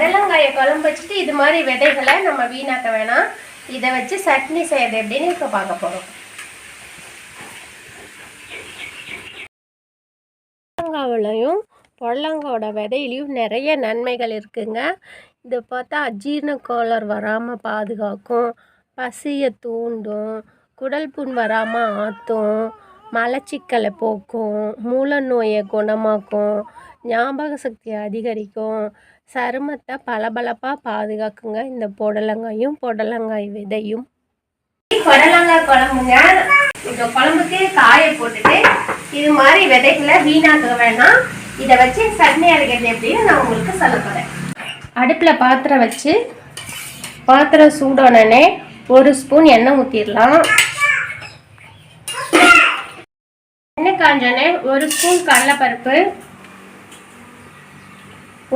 புடலங்காயை குழம்பு வச்சுட்டு இது மாதிரி விதைகளை நம்ம வீணாக்க வேணாம். இதை வச்சு சட்னி செய்யறது எப்படின்னு இப்போ பார்க்க போகிறோம் புடலங்காவிலையும் புடலங்காவோட விதையிலையும் நிறைய நன்மைகள் இருக்குங்க. இதை பார்த்தா அஜீரண கோளாறு வராமல் பாதுகாக்கும். பசியை தூண்டும் குடல் புண் வராமல் ஆற்றும் மலச்சிக்கலை போக்கும் மூல நோயை குணமாக்கும் ஞாபக சக்தியை அதிகரிக்கும் சருமத்தை பளபளப்பாக பாதுகாக்குங்க. இந்த புடலங்காயும் புடலங்காய் விதையும். புடலங்காய் குழம்புங்க. இந்த குழம்புக்கு காய போட்டுட்டு இது மாதிரி விதைகளை வீணாக்க வேணாம். இதை வச்சு சட்னி அரைக்கிறது எப்படின்னு நான் உங்களுக்கு சொல்ல போகிறேன் அடுப்பில் பாத்திரம் வச்சு பாத்திரம் சூடானே ஒரு ஸ்பூன் எண்ணெய் ஊற்றிடலாம் எண்ணெய் காஞ்சோடனே ஒரு ஸ்பூன் கடலைப்பருப்பு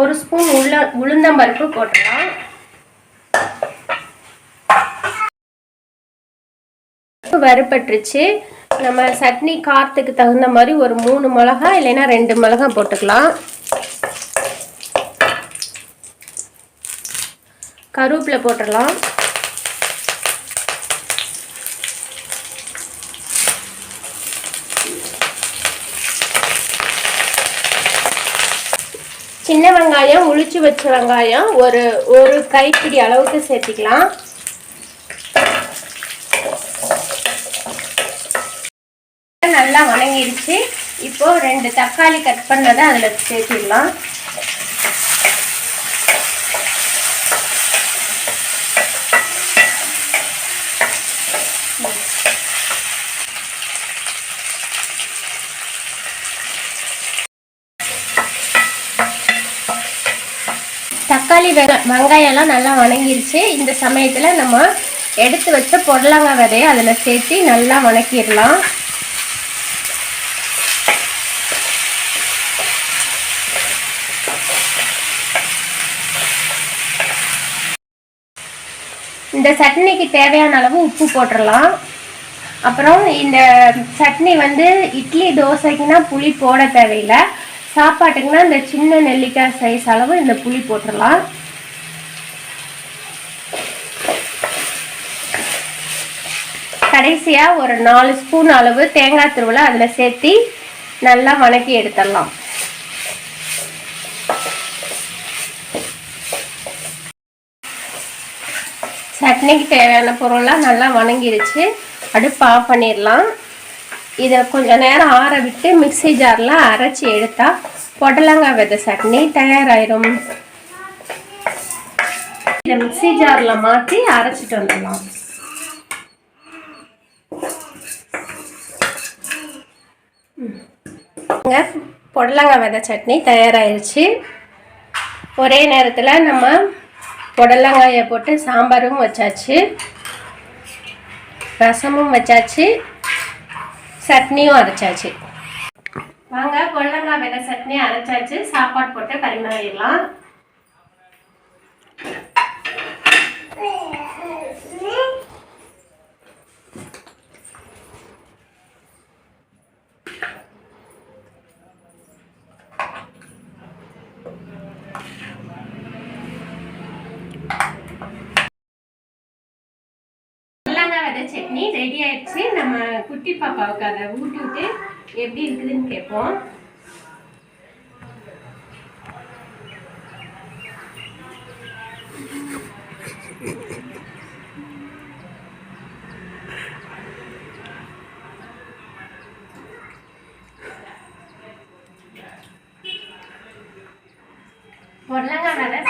ஒரு ஸ்பூன் உள்ள உளுந்தம்பருப்பு போட்டுடலாம் வறுபட்டுருச்சு. நம்ம சட்னி காரத்துக்கு தகுந்த மாதிரி ஒரு மூணு மிளகா இல்லைன்னா ரெண்டு மிளகா போட்டுக்கலாம். கருவேப்பிலை போட்டுடலாம். சின்ன வெங்காயம் உளிச்சு வச்ச வெங்காயம் ஒரு ஒரு கைப்பிடி அளவுக்கு சேர்த்திக்கலாம். நல்லா வணங்கிடுச்சு இப்போ ரெண்டு தக்காளி கட் பண்ணதை அதில் சேர்த்திடலாம். தக்காளி வெ வெங்காயம்லாம் நல்லா வணங்கிருச்சு. இந்த சமயத்தில் நம்ம எடுத்து வச்ச புடலங்காய் விதையை அதில் சேர்த்து நல்லா வணக்கிடலாம். இந்த சட்னிக்கு தேவையான அளவு உப்பு போட்டுடலாம். அப்புறம் இந்த சட்னி வந்து இட்லி தோசைக்குன்னா புளி போட தேவையில்லை. சாப்பாட்டுக்குன்னா இந்த சின்ன நெல்லிக்காய் சைஸ் அளவு இந்த புளி போட்டுடலாம் கடைசியாக ஒரு நாலு ஸ்பூன் அளவு தேங்காய் திருவிழா அதில் சேர்த்து நல்லா வணக்கி எடுத்துடலாம். சட்னிக்கு தேவையான பொருள்லாம் நல்லா வணங்கிடுச்சு. அடுப்பு ஆஃப் பண்ணிடலாம். இதை கொஞ்சம் நேரம் ஆற விட்டு மிக்ஸி ஜாரில் அரைச்சி எடுத்தா புடலங்காய் விதை சட்னி தயாராயிரும். இதை மிக்ஸி ஜாரில் மாற்றி அரைச்சிட்டு வந்துடலாம். புடலங்காய் விதை சட்னி தயாராகிருச்சு ஒரே நேரத்தில் நம்ம புடலங்காயை போட்டு சாம்பாரும் வச்சாச்சு. ரசமும் வச்சாச்சு. சட்னியும் அரைச்சாச்சு. வாங்க கொள்ளங்காய் விதை சட்னி அரைச்சாச்சு. சாப்பாடு போட்டு பரிமாறிடலாம். புடலங்காய் சட்னி ரெடி ஆயிடுச்சு. நம்ம குட்டி பாப்பாவுக்கு அதை ஊட்டி விட்டு எப்படி இருக்குதுன்னு கேட்போம். புடலங்காய் விதை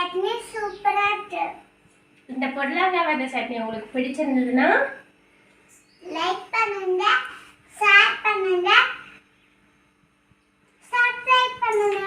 சட்னி சூப்பரா இருக்கு. இந்த விதை சட்னி உங்களுக்கு பிடிச்சிருந்ததுன்னா லைக் பண்ணுங்க ஷேர் பண்ணுங்க சப்ஸ்கிரைப் பண்ணுங்க.